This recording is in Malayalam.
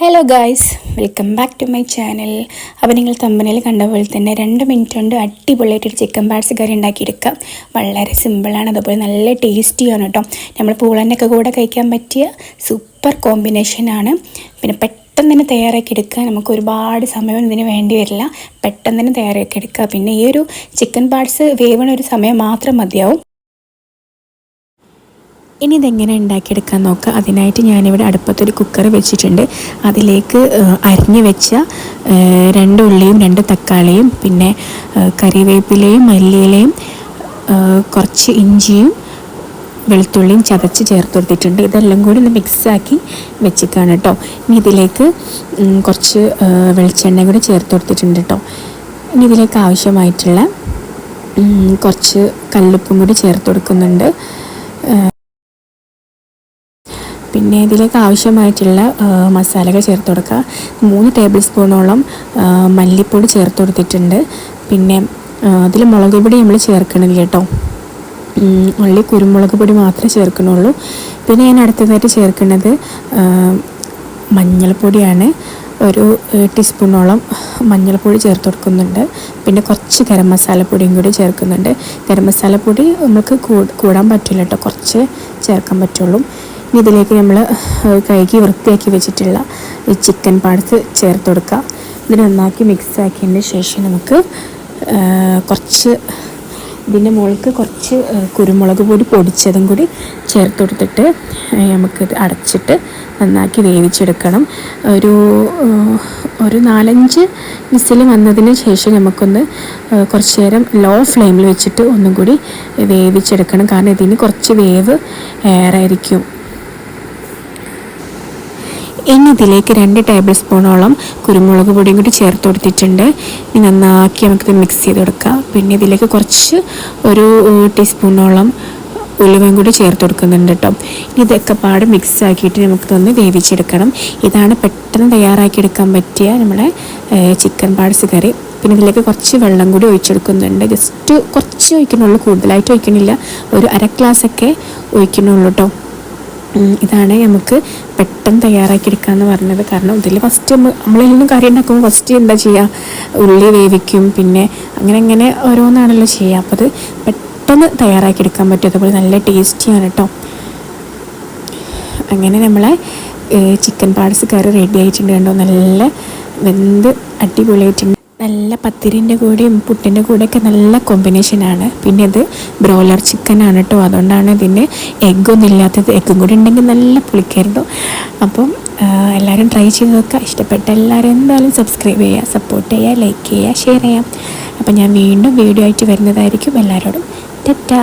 Hello guys welcome back to my channel അപ്പോൾ നിങ്ങൾ തമ്പനിൽ കണ്ട പോലെ തന്നെ രണ്ട് മിനിറ്റ് കൊണ്ട് അടിപൊളിയായിട്ടൊരു ചിക്കൻ പാർട്സ് കറി ഉണ്ടാക്കിയെടുക്കാം. വളരെ സിമ്പിളാണ് അതുപോലെ നല്ല ടേസ്റ്റിയാണ് കേട്ടോ. നമ്മൾ പൂളന്റെയൊക്കെ കൂടെ കഴിക്കാൻ പറ്റിയ സൂപ്പർ കോമ്പിനേഷനാണ് പിന്നെ പെട്ടെന്ന് തന്നെ തയ്യാറാക്കി എടുക്കുക. നമുക്ക് ഒരുപാട് സമയം ഇതിന് വേണ്ടി വരില്ല. പെട്ടെന്ന് തന്നെ തയ്യാറാക്കി എടുക്കുക. പിന്നെ ഈ ഒരു ചിക്കൻ പാർട്സ് വേവണ ഒരു സമയം മാത്രം മതിയാവും. ഇനി ഇതെങ്ങനെ ഉണ്ടാക്കിയെടുക്കാൻ നോക്കുക? അതിനായിട്ട് ഞാനിവിടെ അടുപ്പത്തൊരു കുക്കർ വെച്ചിട്ടുണ്ട്. അതിലേക്ക് അരിഞ്ഞു വെച്ച രണ്ട് ഉള്ളിയും രണ്ട് തക്കാളിയും പിന്നെ കറിവേപ്പിലയും മല്ലിയിലയും കുറച്ച് ഇഞ്ചിയും വെളുത്തുള്ളിയും ചതച്ച് ചേർത്ത് കൊടുത്തിട്ടുണ്ട്. ഇതെല്ലാം കൂടി ഒന്ന് മിക്സാക്കി വെച്ചിക്കാണ് കേട്ടോ ഇനി ഇതിലേക്ക് കുറച്ച് വെളിച്ചെണ്ണ കൂടി ചേർത്ത് കൊടുത്തിട്ടുണ്ട് കേട്ടോ ഇനി ഇതിലേക്ക് ആവശ്യമായിട്ടുള്ള കുറച്ച് കല്ലുപ്പും കൂടി ചേർത്ത് കൊടുക്കുന്നുണ്ട്. പിന്നെ ഇതിലേക്ക് ആവശ്യമായിട്ടുള്ള മസാലകൾ ചേർത്ത് കൊടുക്കുക. മൂന്ന് ടേബിൾ സ്പൂണോളം മല്ലിപ്പൊടി ചേർത്ത് കൊടുത്തിട്ടുണ്ട്. പിന്നെ അതിൽ മുളക് പൊടി നമ്മൾ ചേർക്കണില്ല കേട്ടോ. ഉള്ളി കുരുമുളക് പൊടി മാത്രമേ ചേർക്കണുള്ളൂ. പിന്നെ ഞാൻ അടുത്തതായിട്ട് ചേർക്കുന്നത് മഞ്ഞൾപ്പൊടിയാണ്. ഒരു ടീസ്പൂണോളം മഞ്ഞൾപ്പൊടി ചേർത്ത് കൊടുക്കുന്നുണ്ട്. പിന്നെ കുറച്ച് ഗരം മസാലപ്പൊടിയും കൂടി ചേർക്കുന്നുണ്ട്. ഗരം മസാലപ്പൊടി നമുക്ക് കൂടാൻ പറ്റില്ല കേട്ടോ. കുറച്ച് ചേർക്കാൻ പറ്റുള്ളൂ. ഇതിലേക്ക് നമ്മൾ കഴുകി വൃത്തിയാക്കി വെച്ചിട്ടുള്ള ഈ ചിക്കൻ പാർട്സ് ചേർത്ത് കൊടുക്കുക ഇത് നന്നാക്കി മിക്സ് ആക്കിയതിന് ശേഷം നമുക്ക് കുറച്ച് ഇതിന്റെ മുകൾക്ക് കുറച്ച് കുരുമുളക് പൊടി പൊടിച്ചതും കൂടി ചേർത്ത് കൊടുത്തിട്ട് നമുക്ക് അടച്ചിട്ട് നന്നാക്കി വേവിച്ചെടുക്കണം. ഒരു ഒരു നാലഞ്ച് വിസിൽ വന്നതിന് ശേഷം നമുക്കൊന്ന് കുറച്ച് നേരം ലോ ഫ്ലെയിമിൽ വെച്ചിട്ട് ഒന്നും കൂടി വേവിച്ചെടുക്കണം. കാരണം ഇതിന് കുറച്ച് വേവ് ഏറായിരിക്കും. ഇനി ഇതിലേക്ക് രണ്ട് ടേബിൾ സ്പൂണോളം കുരുമുളക് പൊടിയും കൂടി ചേർത്ത് കൊടുത്തിട്ടുണ്ട്. ഇനി നന്നാക്കി നമുക്കിത് മിക്സ് ചെയ്ത് കൊടുക്കാം. പിന്നെ ഇതിലേക്ക് കുറച്ച് ഒരു ടീസ്പൂണോളം ഉലുവയും കൂടി ചേർത്ത് കൊടുക്കുന്നുണ്ട് കേട്ടോ ഇതൊക്കെ പാട് മിക്സ് ആക്കിയിട്ട് നമുക്കിതൊന്ന് വേവിച്ചെടുക്കണം. ഇതാണ് പെട്ടെന്ന് തയ്യാറാക്കിയെടുക്കാൻ പറ്റിയ നമ്മുടെ ചിക്കൻ പാർട്സ് കറി. പിന്നെ ഇതിലേക്ക് കുറച്ച് വെള്ളം കൂടി ഒഴിച്ചെടുക്കുന്നുണ്ട്. ജസ്റ്റ് കുറച്ച് ഒഴിക്കണുള്ളൂ കൂടുതലായിട്ട് ഒഴിക്കണില്ല. ഒരു അര ഗ്ലാസ് ഒക്കെ ഒഴിക്കണുള്ളൂ കേട്ടോ ഇതാണ് നമുക്ക് പെട്ടെന്ന് തയ്യാറാക്കിയെടുക്കാമെന്ന് പറഞ്ഞത്. കാരണം ഇതിൽ ഫസ്റ്റ് നമ്മളെല്ലാം കറി ഉണ്ടാക്കുമ്പോൾ ഫസ്റ്റ് എന്താ ചെയ്യുക ഉള്ളി വേവിക്കും പിന്നെ അങ്ങനെ അങ്ങനെ ഓരോന്നാണല്ലോ ചെയ്യുക. അപ്പോൾ അത് പെട്ടെന്ന് തയ്യാറാക്കിയെടുക്കാൻ പറ്റും. അതുപോലെ നല്ല ടേസ്റ്റിയാണ് കേട്ടോ അങ്ങനെ നമ്മളെ ചിക്കൻ പാർട്സ് കറി റെഡി ആയിട്ടുണ്ട് കണ്ടോ? നല്ല വെന്ത് അടിപൊളിയായിട്ടുണ്ട്. നല്ല പത്തിരിന്റെ കൂടെയും പുട്ടിന്റെ കൂടെയൊക്കെ നല്ല കോമ്പിനേഷനാണ് പിന്നെ ഇത് ബ്രോയിലർ ആണ് കേട്ടോ അതുകൊണ്ടാണ് ഇതിന് എഗ്ഗൊന്നും ഇല്ലാത്തത്. എഗ്ഗും കൂടി ഉണ്ടെങ്കിൽ നല്ല പുളിക്കായിരുന്നു. അപ്പം എല്ലാവരും ട്രൈ ചെയ്ത് നോക്കുക. ഇഷ്ടപ്പെട്ട എല്ലാവരും എന്തായാലും സബ്സ്ക്രൈബ് ചെയ്യുക സപ്പോർട്ട് ചെയ്യുക ലൈക്ക് ചെയ്യുക ഷെയർ ചെയ്യാം അപ്പം ഞാൻ വീണ്ടും വീഡിയോ ആയിട്ട് വരുന്നതായിരിക്കും. എല്ലാവരോടും ടെറ്റാ.